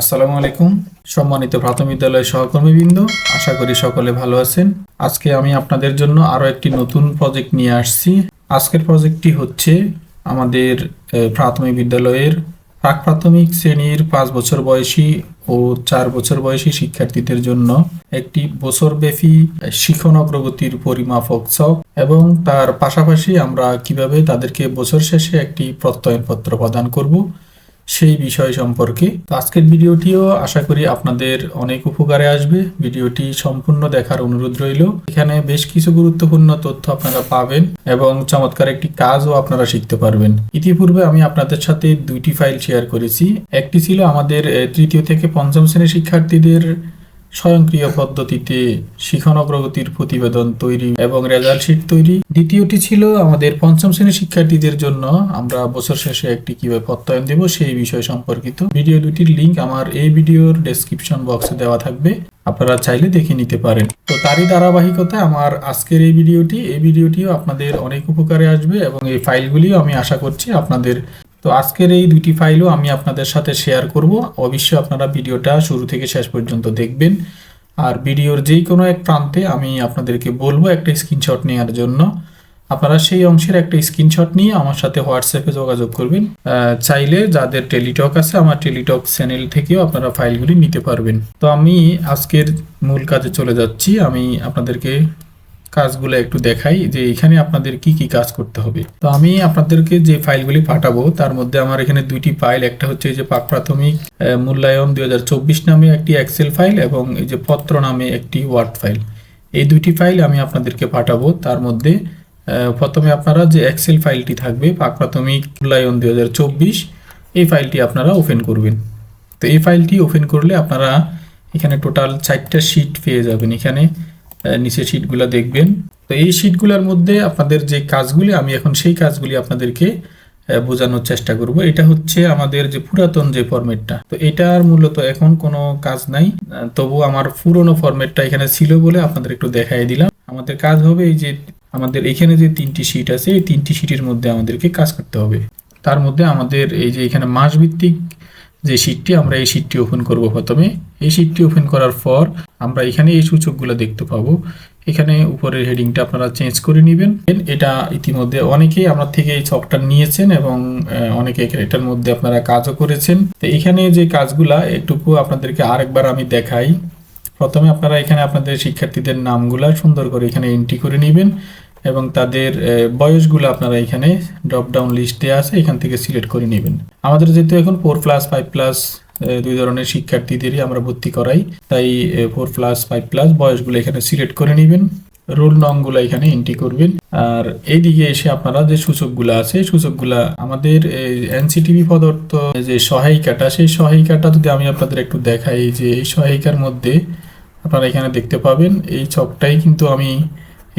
আসসালামু আলাইকুম, সম্মানিত প্রাথমিক বিদ্যালয়ের সহকর্মীবৃন্দ, আশা করি সকলে ভালো আছেন। আজকে আমি আপনাদের জন্য আরও একটি নতুন প্রজেক্ট নিয়ে আসছি। আজকের প্রজেক্টটি হচ্ছে আমাদের প্রাথমিক বিদ্যালয়ের প্রাক প্রাথমিক শ্রেণির পাঁচ বছর বয়সী ও চার বছর বয়সী শিক্ষার্থীদের জন্য একটি বছরব্যাপী শিখন অগ্রগতির পরিমাপক ছক এবং তার পাশাপাশি আমরা কীভাবে তাদেরকে বছর শেষে একটি প্রত্যয়নপত্র প্রদান করব সেই বিষয় সম্পর্কে। তো আজকের ভিডিওটিও আশা করি আপনাদের অনেক উপকারে আসবে। ভিডিওটি সম্পূর্ণ দেখার অনুরোধ রইল। এখানে বেশ কিছু গুরুত্বপূর্ণ তথ্য আপনারা পাবেন এবং চমৎকার একটি কাজও আপনারা শিখতে পারবেন। ইতিপূর্বে আমি আপনাদের সাথে দুইটি ফাইল শেয়ার করেছি। একটি ছিল আমাদের তৃতীয় থেকে পঞ্চম শ্রেণির শিক্ষার্থীদের স্বয়ংক্রিয় পদ্ধতিতে শিখন অগ্রগতির প্রতিবেদন তৈরি এবং রেজাল্ট শিট তৈরি। দ্বিতীয়টি ছিল আমাদের পঞ্চম শ্রেণির শিক্ষার্থীদের জন্য আমরা বছর শেষে একটি কীভাবে প্রত্যয়ন দেব সেই বিষয় সম্পর্কিত। ভিডিও দুটির লিংক আমার এই ভিডিওর ডেসক্রিপশন বক্সে দেওয়া থাকবে। আপনারা চাইলে দেখে নিতে পারেন। তো তারই ধারাবাহিকতা আমার আজকের এই ভিডিওটি এই ভিডিওটিও আপনাদের অনেক উপকারে আসবে এবং এই ফাইলগুলিও আমি আশা করছি আপনাদের তো আজকের এই দুটি ফাইলও আমি আপনাদের সাথে শেয়ার করব। অবশ্যই আপনারা ভিডিওটা শুরু থেকে শেষ পর্যন্ত দেখবেন। আর ভিডিওর যেই কোনো এক প্রান্তে আমি আপনাদেরকে বলব একটা স্ক্রিনশট নেওয়ার জন্য। আপনারা সেই অংশের একটা স্ক্রিনশট নিয়ে আমার সাথে হোয়াটসঅ্যাপে যোগাযোগ করবেন। চাইলে যাদের টেলিটক আছে, আমার টেলিটক চ্যানেল থেকেও আপনারা ফাইলগুলি নিতে পারবেন। তো আমি আজকের মূল কাজে চলে যাচ্ছি। আমি আপনাদেরকে কাজগুলো একটু দেখাই যে এখানে আপনাদের কি কি কাজ করতে হবে। তো আমি আপনাদেরকে যে ফাইলগুলি পাঠাবো, তার মধ্যে আমার এখানে দুইটি ফাইল, একটা হচ্ছে যে পাক প্রাথমিক মূল্যায়ন দুই নামে একটি এক্সেল ফাইল এবং এই যে পত্র নামে একটি ওয়ার্ড ফাইল। এই দুইটি ফাইল আমি আপনাদেরকে পাঠাবো। তার মধ্যে প্রথমে আপনারা যে এক্সেল ফাইলটি থাকবে পাক প্রাথমিক মূল্যায়ন দুই হাজার চব্বিশ, এই ফাইলটি আপনারা ওপেন করবেন। তো এই ফাইলটি ওপেন করলে আপনারা এখানে টোটাল চারটা শিট পেয়ে যাবেন। এখানে নিচে শিটগুলো দেখবেন। তো এই শিটগুলোর মধ্যে আপনাদের যে কাজগুলি, আমি এখন সেই কাজগুলি আপনাদেরকে বোঝানোর চেষ্টা করব। এটা হচ্ছে আমাদের যে পুরাতন যে ফরম্যাটটা তো এটার মূলত এখন কোনো কাজ নাই। তবু আমার পুরনো ফরম্যাটটা এখানে ছিল বলে আপনাদের একটু দেখাই দিলাম। আমাদের কাজ হবে এই যে, আমাদের এখানে যে তিনটি শিট আছে, এই তিনটি শিটের মধ্যে আমাদেরকে কাজ করতে হবে। তার মধ্যে আমাদের এই যে এখানে মাস ভিত্তিক যে শিটটি আমরা এই শিটটি ওপেন করব প্রথমে, এই শিটটি ওপেন করার পর আমরা এখানে এই সূচকগুলো দেখতে পাবো। এখানে উপরের হেডিংটা আপনারা চেঞ্জ করে নেবেন। এটা ইতিমধ্যে অনেকেই আপনার থেকে এই ছকটা নিয়েছেন এবং অনেকে এটার মধ্যে আপনারা কাজও করেছেন। তো এখানে যে কাজগুলা, একটুকু আপনাদেরকে আরেকবার আমি দেখাই। প্রথমে আপনারা এখানে আপনাদের শিক্ষার্থীদের নামগুলা সুন্দর করে এখানে এন্ট্রি করে নেবেন। এবং তাদের বয়সগুলো আপনারা এখানে ড্রপ ডাউন লিস্ট আছে, এখান থেকে সিলেক্ট করে নেবেন। আমাদের যেহেতু এখন ফোর প্লাস ফাইভ প্লাস দুই ধরনের শিক্ষার্থীদেরই আমরা ভর্তি করাই, তাই ফোর প্লাস ফাইভ প্লাস বয়সগুলো এখানে সিলেক্ট করে নেবেন রোল নংগুলো এখানে এন্ট্রি করবেন, আর এইদিকে এসে আপনারা যে সূচকগুলো আছে সূচকগুলা আমাদের এনসিটিভি পদার্থ যে সহায়িকাটা, সেই সহায়িকাটা যদি আমি আপনাদের একটু দেখাই, যে এই সহায়িকার মধ্যে আপনারা এখানে দেখতে পাবেন, এই ছকটাই কিন্তু আমি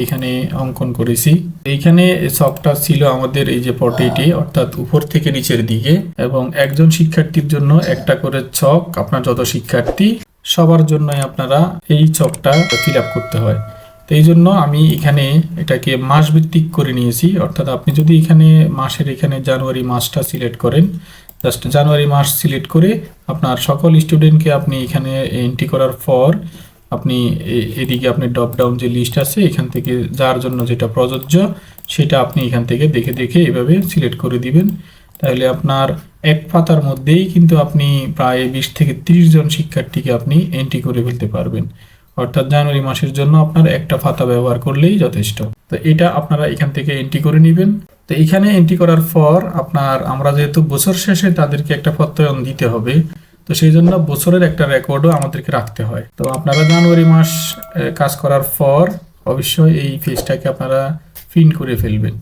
এখানে অঙ্কন করেছি। এইখানে ছকটা ছিল আমাদের এই যে পটেটি, অর্থাৎ উপর থেকে নিচের দিকে এবং একজন শিক্ষার্থীর জন্য একটা করে ছক, আপনার যত শিক্ষার্থী, সবার জন্যই আপনারা এই ছকটা ফিল করতে হয়। তো এই জন্য আমি এখানে এটাকে মাস ভিত্তিক করে নিয়েছি। অর্থাৎ আপনি যদি এখানে মাসের এখানে জানুয়ারি মাসটা সিলেক্ট করেন জাস্ট জানুয়ারি মাস সিলেক্ট করে আপনার সকল স্টুডেন্টকে আপনি এখানে এন্ট্রি করার পর আপনি এদিকে আপনি ড্রপ ডাউন যে লিস্ট আছে, এখান থেকে যার জন্য যেটা প্রযোজ্য, সেটা আপনি এখান থেকে দেখে দেখে এভাবে সিলেক্ট করে দিবেন। তাহলে আপনার এক পাতার মধ্যেই কিন্তু আপনি প্রায় বিশ থেকে তিরিশ জন শিক্ষার্থীকে আপনি এন্ট্রি করে ফেলতে পারবেন। অর্থাৎ জানুয়ারি মাসের জন্য আপনার একটা ফাতা ব্যবহার করলেই যথেষ্ট। তো এটা আপনারা এখান থেকে এন্ট্রি করে নেবেন। তো এখানে এন্ট্রি করার পর আপনার, আমরা যেহেতু বছর শেষে তাদেরকে একটা প্রত্যয়ন দিতে হবে তো সেই জন্য বছরের একটা রেকর্ডও আমাদেরকে রাখতে হয়। তো আপনারা জানুয়ারি মাস কাজ করার পর অবশ্যই এই পেজটাকে আপনারা প্রিন্ট করে ফেলবেন।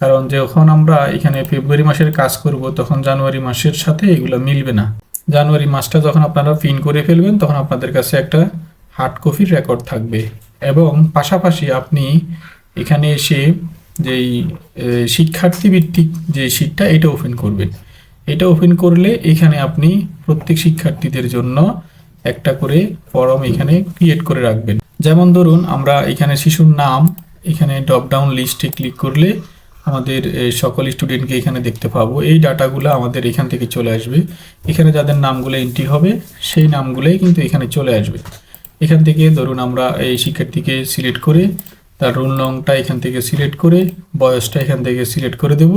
কারণ যখন আমরা এখানে ফেব্রুয়ারি মাসের কাজ করব, তখন জানুয়ারি মাসের সাথে এগুলো মিলবে না। জানুয়ারি মাসটা যখন আপনারা প্রিন্ট করে ফেলবেন, তখন আপনাদের কাছে একটা হার্ড কপির রেকর্ড থাকবে। এবং পাশাপাশি আপনি এখানে এসে যেই শিক্ষার্থী ভিত্তিক যে শিটটা, এটা ওপেন করবেন। এটা ওপেন করলে এখানে আপনি প্রত্যেক শিক্ষার্থীদের জন্য একটা করে ফর্ম এখানে ক্রিয়েট করে রাখবেন। যেমন ধরুন, আমরা এখানে শিশুর নাম, এখানে ড্রপ ডাউন লিস্টে ক্লিক করলে আমাদের সকল স্টুডেন্টকে এখানে দেখতে পাবো। এই ডাটাগুলো আমাদের এখান থেকে চলে আসবে। এখানে যাদের নামগুলো এন্ট্রি হবে, সেই নামগুলোই কিন্তু এখানে চলে আসবে। এখান থেকে ধরুন, আমরা এই শিক্ষার্থীকে সিলেক্ট করে তার রোল নংটা এখান থেকে সিলেক্ট করে, বয়সটা এখান থেকে সিলেক্ট করে দেব।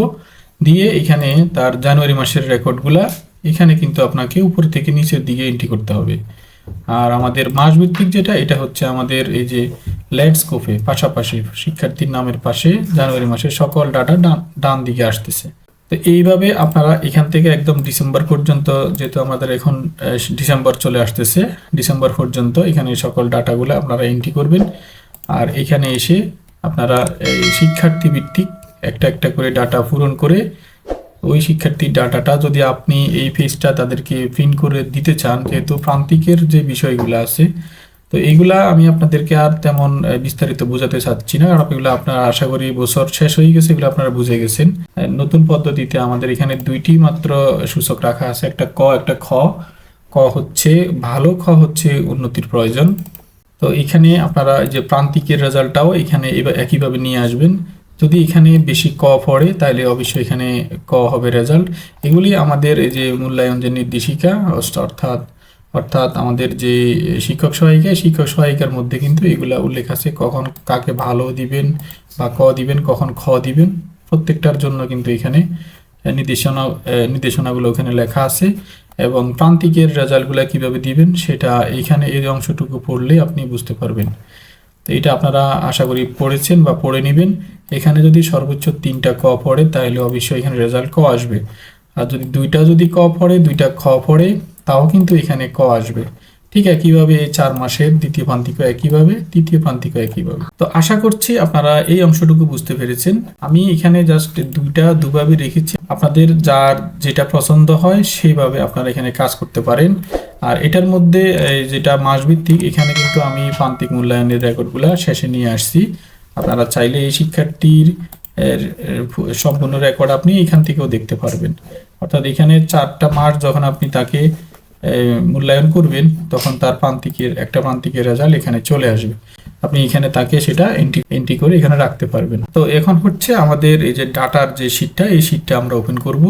দিয়ে এখানে তার জানুয়ারি মাসের রেকর্ডগুলা এখানে কিন্তু আপনাকে উপর থেকে নিচের দিকে এন্ট্রি করতে হবে। আর আমাদের মাসভিত্তিক যেটা, এটা হচ্ছে আমাদের এই যে ল্যান্ডস্কোপে পাশাপাশি শিক্ষার্থীর নামের পাশে জানুয়ারি মাসের সকল ডাটা ডান ডান দিকে আসতেছে। তো এইভাবে আপনারা এখান থেকে একদম ডিসেম্বর পর্যন্ত, যেহেতু আমাদের এখন ডিসেম্বর চলে আসতেছে, ডিসেম্বর পর্যন্ত এখানে সকল ডাটাগুলো আপনারা এন্ট্রি করবেন। আর এখানে এসে আপনারা শিক্ষার্থী ভিত্তিক একটা একটা করে ডাটা পূরণ করে ওই শিক্ষার্থীর ডাটাটা যদি আপনি এই ফেজটা তাদেরকে প্রিন্ট করে দিতে চান, যেহেতু প্রান্তিকের যে বিষয়গুলো আছে, তো এইগুলা আমি আপনাদেরকে আর তেমন বিস্তারিত বোঝাতে চাচ্ছি না। কারণ এগুলো আপনারা আশা করি বছর শেষ হয়ে গেছে, এগুলো আপনারা বুঝে গেছেন। নতুন পদ্ধতিতে আমাদের এখানে দুইটি মাত্র সূচক রাখা আছে, একটা ক, একটা খ। ক হচ্ছে ভালো, খ হচ্ছে উন্নতির প্রয়োজন। তো এখানে আপনারা যে প্রান্তিকের রেজাল্টটাও এখানে একইভাবে নিয়ে আসবেন। যদি এখানে বেশি ক পড়ে তাহলে অবশ্যই এখানে ক হবে রেজাল্ট এগুলি আমাদের যে মূল্যায়ন যে নির্দেশিকা অর্থাৎ অর্থাৎ আমাদের যে শিক্ষক সহায়িকা, শিক্ষক সহায়িকার মধ্যে কিন্তু এগুলা উল্লেখ আছে, কখন কাকে ভালো দিবেন বা ক দিবেন, কখন খ দিবেন, প্রত্যেকটার জন্য কিন্তু এখানে নির্দেশনা নির্দেশনাগুলো ওখানে লেখা আছে। এবং প্রান্তিকের রেজাল্টগুলো কীভাবে দিবেন, সেটা এখানে এই অংশটুকু পড়লে আপনি বুঝতে পারবেন। তো এটা আপনারা আশা করি পড়েছেন বা পড়ে নেবেন। এখানে যদি সর্বোচ্চ তিনটা ক পড়ে, তাহলে অবশ্যই এখানে রেজাল্ট ক আসবে। আর যদি দুইটা যদি ক পড়ে, দুইটা খ পড়ে, তাও কিন্তু এখানে ক আসবে। ঠিক একইভাবে এই চার মাসের দ্বিতীয় প্রান্তিক একইভাবে, তৃতীয় প্রান্তিক একইভাবে। তো আশা করছি আপনারা এই অংশটুকু বুঝতে পেরেছেন। আমি এখানে জাস্ট দুইটা, দুভাবে রেখেছি। আপনাদের যার যেটা পছন্দ হয় সেইভাবে আপনারা এখানে কাজ করতে পারেন। আর এটার মধ্যে যেটা মাসভিত্তিক, এখানে কিন্তু আমি প্রান্তিক মূল্যায়নের রেকর্ডগুলো শেষে নিয়ে আসছি। আপনারা চাইলে এই শিক্ষার্থীর সম্পূর্ণ রেকর্ড আপনি এখান থেকেও দেখতে পারবেন। অর্থাৎ এখানে চারটা মাস যখন আপনি তাকে মূল্যায়ন করবেন, তখন তার প্রান্তিকের, একটা প্রান্তিকের রেজাল্ট এখানে চলে আসবে। আপনি এখানে তাকে সেটা এন্ট্রি এন্ট্রি করে এখানে রাখতে পারবেন। তো এখন হচ্ছে আমাদের এই যে ডাটার যে শিটটা এই শিটটা আমরা ওপেন করব।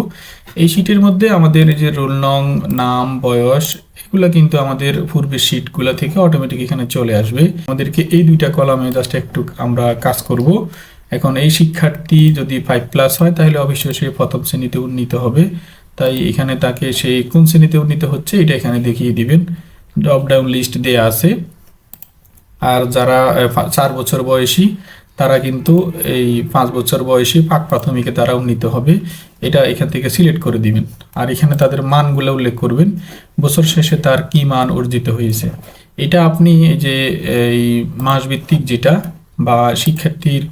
এই শিটের মধ্যে আমাদের এই যে রোল নং, নাম, বয়স, এগুলো কিন্তু আমাদের পূর্বের শিটগুলো থেকে অটোমেটিক এখানে চলে আসবে। আমাদেরকে এই দুইটা কলামে জাস্ট একটু আমরা কাজ করব। এখন এই শিক্ষার্থী যদি ফাইভ প্লাস হয়, তাহলে অবশ্যই সে প্রথম শ্রেণীতে উন্নীত হবে। তাই এখানে তাকে সেই কোন শ্রেণীতে নিতে হচ্ছে, এটা এখানে দেখিয়ে দিবেন। ড্রপ ডাউন লিস্ট দেয়া আছে। আর যারা চার বছর বয়সী, তারা কিন্তু এই পাঁচ বছর বয়সী পাক প্রাথমিকে তারা উন্নীত হবে। এটা এখান থেকে সিলেক্ট করে দিবেন। আর এখানে তাদের মানগুলো উল্লেখ করবেন। বছর শেষে তার কি মান অর্জিত হয়েছে? এটা আপনি যে, এই মাসভিত্তিক যেটা বা শিক্ষার্থীর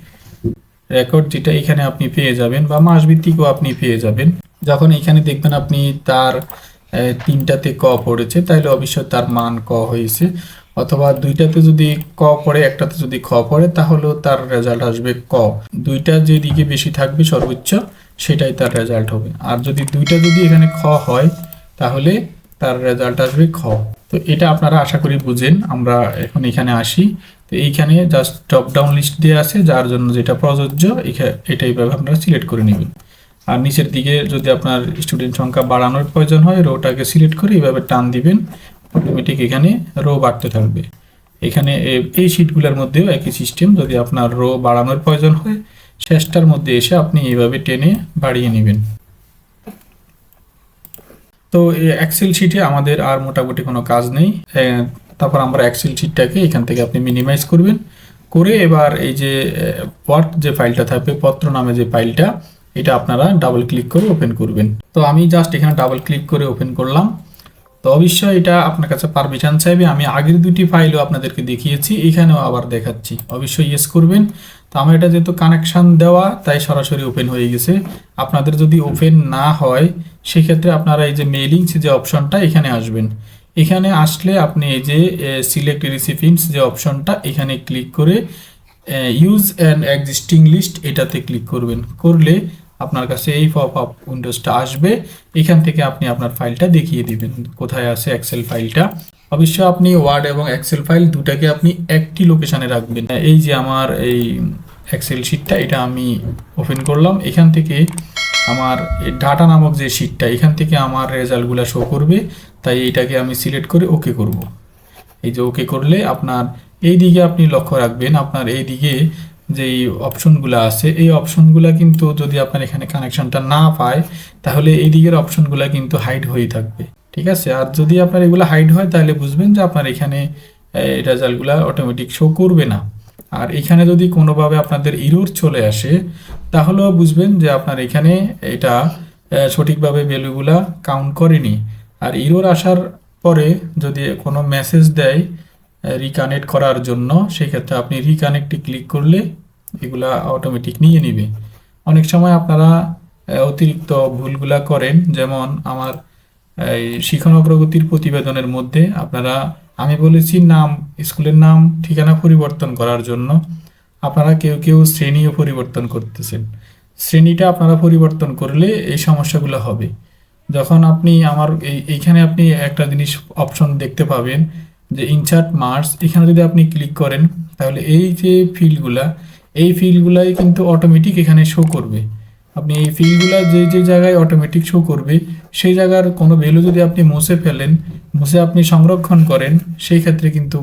রেকর্ড যেটা এখানে আপনি পেয়ে যাবেন বা মাসভিত্তিকও আপনি পেয়ে যাবেন। যখন এখানে দেখবেন আপনি তার তিনটাতে ক পড়েছে তাহলে অবশ্যই তার মান ক হয়েছে। অথবা দুইটাতে যদি ক পড়ে, একটাতে যদি খ পড়ে, তাহলেও তার রেজাল্ট আসবে ক। দুইটা যেদিকে বেশি থাকবে সর্বোচ্চ, সেটাই তার রেজাল্ট হবে। আর যদি দুইটা যদি এখানে খ হয়, তাহলে তার রেজাল্ট আসবে খ। তো এটা আপনারা আশা করি বুঝেন, আমরা এখন এখানে আসি। তো এইখানে জাস্ট টপ ডাউন লিস্ট দেওয়া আছে, যার জন্য যেটা প্রযোজ্য এটা এইভাবে আপনারা সিলেক্ট করে নেবেন। আর নিচের দিকে যদি আপনার স্টুডেন্ট সংখ্যা বাড়ানোর প্রয়োজন হয় রোটাকে সিলেক্ট করে এইভাবে টান দিবেন। অটোমেটিক এখানে রো বাড়তে থাকবে। এখানে এই শিটগুলোর মধ্যেও একই সিস্টেম যদি আপনার রো বাড়ানোর প্রয়োজন হয়, শেষটার মধ্যে এসে আপনি এইভাবে টেনে বাড়িয়ে নেবেন। তো এক্সেল শিটে আমাদের আর মোটামুটি কোনো কাজ নেই। তারপর আমরা এক্সেল শিটটাকে এখান থেকে আপনি মিনিমাইজ করবেন। করে এবার এই যে ওয়ার্ড যে ফাইলটা থাকবে, পত্র নামে যে ফাইলটা এটা আপনারা ডাবল ক্লিক করে ওপেন করবেন। তো আমি জাস্ট এখানে ডাবল ক্লিক করে ওপেন করলাম। তো অবশ্যই এটা আপনার কাছে পারমিশন চাইবে। আমি আগের দুটি ফাইলও আপনাদেরকে দেখিয়েছি, এখানেও আবার দেখাচ্ছি। অবশ্যই ইয়েস করবেন। তো আমার এটা যেহেতু কানেকশন দেওয়া, তাই সরাসরি ওপেন হয়ে গেছে। আপনাদের যদি ওপেন না হয়, সেক্ষেত্রে আপনারা এই যে মেইলিংস যে অপশনটা এখানে আসবেন। এখানে আসলে আপনি এই যে সিলেক্ট রিসিপিয়েন্টস যে অপশনটা এখানে ক্লিক করে ইউজ অ্যান্ড এক্সিস্টিং লিস্ট এটাতে ক্লিক করবেন। করলে আপনার কাছে এই পপ আপ উইন্ডোজটা আসবে, এখান থেকে আপনি আপনার ফাইলটা দেখিয়ে দিবেন, কোথায় আছে এক্সেল ফাইলটা অবশ্য আপনি ওয়ার্ড এবং এক্সেল ফাইল দুটাকে আপনি একটি লোকেশানে রাখবেন। এই যে আমার এই এক্সেল শিটটা এটা আমি ওপেন করলাম। এখান থেকে আমার ডাটা নামক যে শিটটা এখান থেকে আমার রেজাল্টগুলো শো করবে। তাই এটাকে আমি সিলেক্ট করে ওকে করব। এই যে ওকে করলে আপনার এই দিকে আপনি লক্ষ্য রাখবেন, আপনার এই দিকে যেই অপশনগুলো আছে, এই অপশনগুলো কিন্তু যদি আপনার এখানে কানেকশনটা না পায়, তাহলে এই দিকের অপশনগুলো কিন্তু হাইড হয়ে থাকবে। ঠিক আছে? আর যদি আপনার এগুলো হাইড হয়, তাহলে বুঝবেন যে আপনার এখানে রেজাল্টগুলো অটোমেটিক শো করবে না। আর এখানে যদি কোনোভাবে আপনাদের ইরোর চলে আসে, তাহলেও বুঝবেন যে আপনার এখানে এটা সঠিকভাবে ভ্যালুগুলা কাউন্ট করেনি। আর ইরোর আসার পরে যদি কোনো মেসেজ দেয় রিকানেক্ট করার জন্য সেই ক্ষেত্রে আপনি রিকানেক্টে ক্লিক করলে এগুলা অটোমেটিক নিয়ে নিবে। অনেক সময় আপনারা অতিরিক্ত ভুলগুলা করেন, যেমন আমার, এই শিখন অগ্রগতির প্রতিবেদনের মধ্যে আপনারা, আমি বলেছি নাম, স্কুলের নাম, ঠিকানা পরিবর্তন করার জন্য আপনারা কেউ কেউ শ্রেণীও পরিবর্তন করতেছেন। শ্রেণীটা আপনারা পরিবর্তন করলে এই সমস্যাগুলো হবে। যখন আপনি আমার, এই, এইখানে আপনি একটা জিনিস অপশন দেখতে পাবেন যে ইনসার্ট মার্কস এখানে যদি আপনি ক্লিক করেন, তাহলে এই যে ফিল্ডগুলা এই ফিল্ডগুলাই কিন্তু অটোমেটিক এখানে শো করবে। আপনি এই ফিল্ডগুলো যে যে জায়গায় অটোমেটিক শো করবে, সেই জায়গার কোনো ভ্যালু যদি আপনি মুছে ফেলেন, মুছে আপনি সংরক্ষণ করেন, সেই ক্ষেত্রে কিন্তু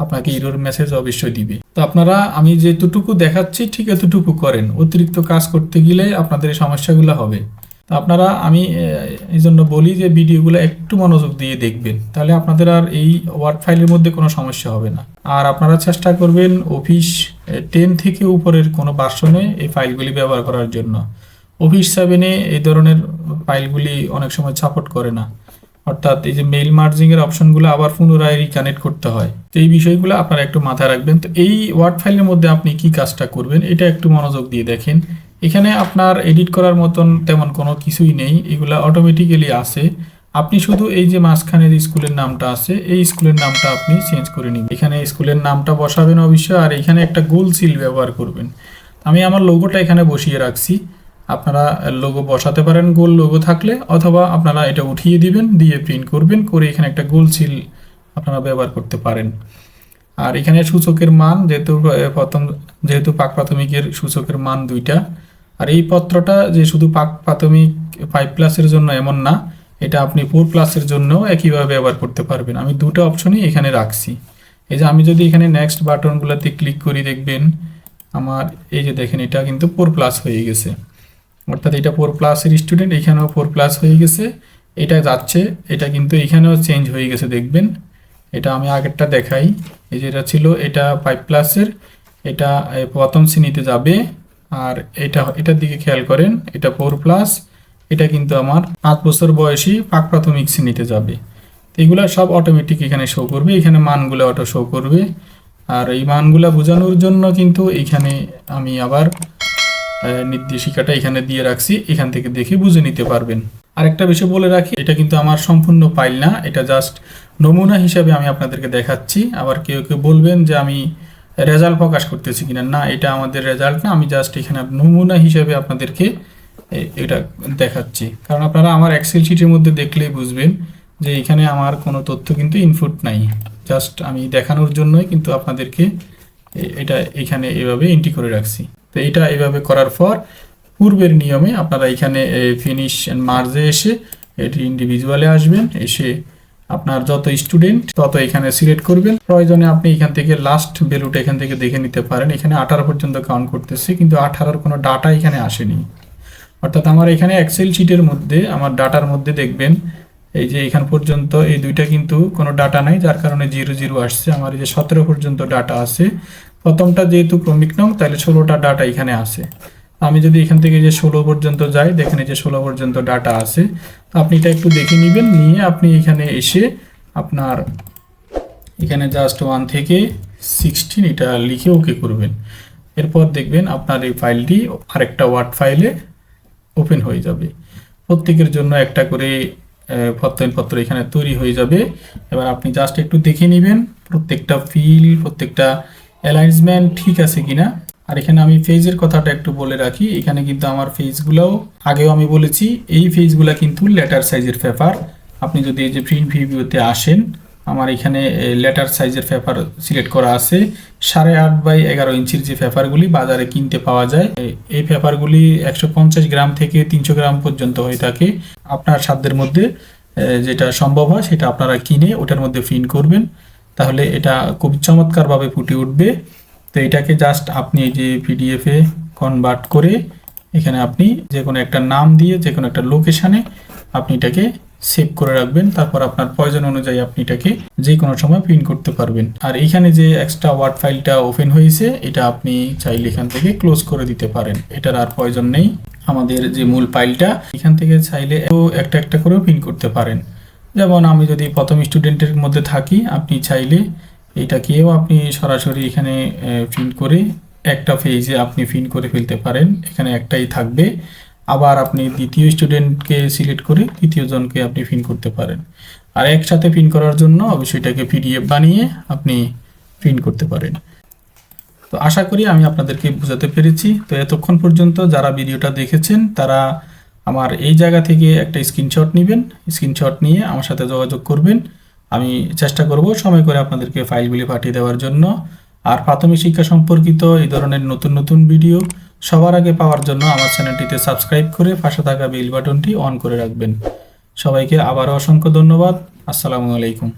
আপনাকে ইরোর মেসেজ অবশ্যই দিবে। তো আপনারা, আমি যেতটুকু দেখাচ্ছি, ঠিক এতটুকু করেন। অতিরিক্ত কাজ করতে গেলে আপনাদের সমস্যাগুলো হবে। তো আপনারা, আমি এই জন্য বলি যে ভিডিওগুলো একটু মনোযোগ দিয়ে দেখবেন, তাহলে আপনাদের আর এই ওয়ার্ড ফাইলের মধ্যে কোনো সমস্যা হবে না। আর আপনারা চেষ্টা করবেন অফিস টেন থেকে উপরের কোনো ভার্সনে এই ফাইলগুলি ব্যবহার করার জন্য। অফিস সেভেনে এই ধরনের ফাইলগুলি অনেক সময় সাপোর্ট করে না। অর্থাৎ এই যে মেইল মার্জিংয়ের অপশনগুলো আবার পুনরায় রিকানেক্ট করতে হয়। তো এই বিষয়গুলো আপনারা একটু মাথায় রাখবেন। তো এই ওয়ার্ড ফাইলের মধ্যে আপনি কি কাজটা করবেন, এটা একটু মনোযোগ দিয়ে দেখেন। এখানে আপনার এডিট করার মতন তেমন কোনো কিছুই নেই, এগুলা অটোমেটিক্যালি আসে আপনি শুধু এই যে মাঝখানের স্কুলের নামটা আছে, এই স্কুলের নামটা আপনি চেঞ্জ করে নিন এখানে স্কুলের নামটা বসাবেন অবশ্যই আর এখানে একটা গোল সিল ব্যবহার করবেন। আমি আমার লোগোটা এখানে বসিয়ে রাখছি। আপনারা লোগো বসাতে পারেন গোল লোগো থাকলে, অথবা আপনারা এটা উঠিয়ে দিবেন, দিয়ে প্রিন্ট করবেন, করে এখানে একটা গোল সিল আপনারা ব্যবহার করতে পারেন। আর এখানে সূচকের মান, যেহেতু প্রথম, যেহেতু পাক প্রাথমিকের সূচকের মান দুইটা আর এই পত্রটা যে শুধু পাক প্রাথমিক ফাইভ প্লাসের জন্য এমন না, এটা আপনি ফোর প্লাসের জন্য একইভাবে ব্যবহার করতে পারবেন। আমি দুটো অপশনই এখানে রাখছি। এই যে আমি যদি এখানে নেক্সট বাটনগুলোতে ক্লিক করি, দেখবেন আমার এই যে দেখেন, এটা কিন্তু ফোর প্লাস হয়ে গেছে। অর্থাৎ এটা ফোর প্লাসের স্টুডেন্ট এখানেও ফোর প্লাস হয়ে গেছে। এটা যাচ্ছে, এটা কিন্তু এখানেও চেঞ্জ হয়ে গেছে, দেখবেন। এটা আমি আগেরটা দেখাই। এই যে এটা ছিল, এটা ফাইভ প্লাসের এটা প্রথম শ্রেণীতে যাবে। আর এটা, এটার দিকে খেয়াল করেন, এটা ফোর প্লাস এটা কিন্তু আমার পাঁচ বছর বয়সী পাক প্রাথমিক শ্রেণীতে যাবে। তো এগুলো সব অটোমেটিক এখানে শো করবে, এখানে মানগুলো অটো শো করবে। আর এই মানগুলো বোঝানোর জন্য কিন্তু এখানে আমি আবার নির্দেশিকাটা এখানে দিয়ে রাখছি, এখান থেকে দেখে বুঝে নিতে পারবেন। আরেকটা বিষয় বলে রাখি, এটা কিন্তু আমার সম্পূর্ণ পাইল না, এটা জাস্ট নমুনা হিসাবে আমি আপনাদেরকে দেখাচ্ছি। আবার কেউ কেউ বলবেন যে আমি রেজাল্ট প্রকাশ করতেছি কিনা? না, এটা আমাদের রেজাল্ট না, আমি জাস্ট এখানে নমুনা হিসাবে আপনাদেরকে এটা দেখাচ্ছি। কারণ আপনারা আমার এক্সেল শিটের মধ্যে দেখলেই বুঝবেন যে এখানে আমার কোনো তথ্য কিন্তু ইনপুট নাই। জাস্ট আমি দেখানোর জন্যই কিন্তু আপনাদেরকে এটা এখানে এভাবে এন্ট্রি করে রাখছি। তো এটা এভাবে করার পর পূর্বের নিয়মে আপনারা এখানে ফিনিশ মার্জে এসে এটি ইন্ডিভিজুয়ালে আসবেন, এসে আপনার যত স্টুডেন্ট তত এখানে সিলেক্ট করবেন। প্রয়োজনে আপনি এখান থেকে লাস্ট ভ্যালুটা এখান থেকে দেখে নিতে পারেন। এখানে আঠারো পর্যন্ত কাউন্ট করতেছে, কিন্তু আঠারোর কোনো ডাটা এখানে আসেনি। অর্থাৎ আমার এখানে এক্সেল শিটের মধ্যে, আমার ডাটার মধ্যে দেখবেন, এই যে এখান পর্যন্ত এই দুইটা কিন্তু কোনো ডাটা নাই, যার কারণে জিরো জিরো আসছে। আমার এই যে সতেরো পর্যন্ত ডাটা আছে। প্রথমটা যেহেতু ক্রমিক নং, তাহলে ষোলোটা ডাটা এখানে আছে। আমি যদি এখান থেকে যে ষোলো পর্যন্ত যাই, দেখেন এই যে ষোলো পর্যন্ত ডাটা আছে তো আপনি এটা একটু দেখে নেবেন, নিয়ে আপনি এখানে এসে আপনার এখানে জাস্ট ওয়ান থেকে সিক্সটিন এটা লিখে ওকে করবেন। এরপর দেখবেন আপনার এই ফাইলটি আরেকটা ওয়ার্ড ফাইলে ওপেন হয়ে যাবে। প্রত্যেকের জন্য একটা করে প্রত্যয়নপত্র এখানে তৈরি হয়ে যাবে। এবার আপনি জাস্ট একটু দেখে নেবেন, প্রত্যেকটা ফিল প্রত্যেকটা অ্যালাইনমেন্ট ঠিক আছে কিনা। আর এখানে আমি ফেজের কথাটা একটু বলে রাখি। এখানে কিন্তু আমার ফেজগুলোও আগেও আমি বলেছি, এই ফেজগুলো কিন্তু লেটার সাইজের পেপার আপনি যদি এই যে প্রিন্ট ভিভিউতে আসেন, আমার এখানে লেটার সাইজের পেপার সিলেক্ট করা আছে। সাড়ে আট বাই এগারো ইঞ্চির যে পেপারগুলি বাজারে কিনতে পাওয়া যায় এই পেপারগুলি একশো পঞ্চাশ গ্রাম থেকে তিনশো গ্রাম পর্যন্ত হয়ে থাকে। আপনার সাধ্যের মধ্যে যেটা সম্ভব হয় সেটা আপনারা কিনে ওটার মধ্যে প্রিন্ট করবেন। তাহলে এটা খুব চমৎকারভাবে ফুটে উঠবে। তো এটাকে জাস্ট আপনি এই যে পিডিএফে কনভার্ট করে এখানে আপনি যে কোনো একটা নাম দিয়ে, যে কোনো একটা লোকেশানে আপনি এটাকে সেভ করে রাখবেন। তারপর আপনার প্রয়োজন অনুযায়ী আপনি এটাকে যে কোনো সময় প্রিন্ট করতে পারবেন। আর এইখানে যে এক্সট্রা ওয়ার্ড ফাইলটা ওপেন হয়েছে, এটা আপনি চাইলে এখান থেকে ক্লোজ করে দিতে পারেন। এটার আর প্রয়োজন নেই। আমাদের যে মূল ফাইলটা এখান থেকে চাইলে একটা একটা করেও প্রিন্ট করতে পারেন। যেমন আমি যদি প্রথম স্টুডেন্টের মধ্যে থাকি, আপনি চাইলে এটাকেও আপনি সরাসরি এখানে প্রিন্ট করে একটা পেজে আপনি প্রিন্ট করে ফেলতে পারেন। এখানে একটাই থাকবে। আবার আপনি দ্বিতীয় স্টুডেন্টকে সিলেক্ট করে তৃতীয় জনকে আপনি প্রিন্ট করতে পারেন। আর একসাথে প্রিন্ট করার জন্য অবশ্যই এটাকে পিডিএফ বানিয়ে আপনি প্রিন্ট করতে পারেন। তো আশা করি আমি আপনাদেরকে বোঝাতে পেরেছি। তো এতক্ষণ পর্যন্ত যারা ভিডিওটা দেখেছেন, তারা আমার এই জায়গা থেকে একটা স্ক্রিনশট নেবেন। স্ক্রিনশট নিয়ে আমার সাথে যোগাযোগ করবেন। আমি চেষ্টা করব সময় করে আপনাদেরকে ফাইলগুলি পাঠিয়ে দেওয়ার জন্য। আর প্রাথমিক শিক্ষা সম্পর্কিত এই ধরনের নতুন নতুন ভিডিও সবার আগে পাওয়ার জন্য আমার চ্যানেলটিতে সাবস্ক্রাইব করে পাশে থাকা বেল বাটনটি অন করে রাখবেন। সবাইকে আবারও অসংখ্য ধন্যবাদ। আসসালামু আলাইকুম।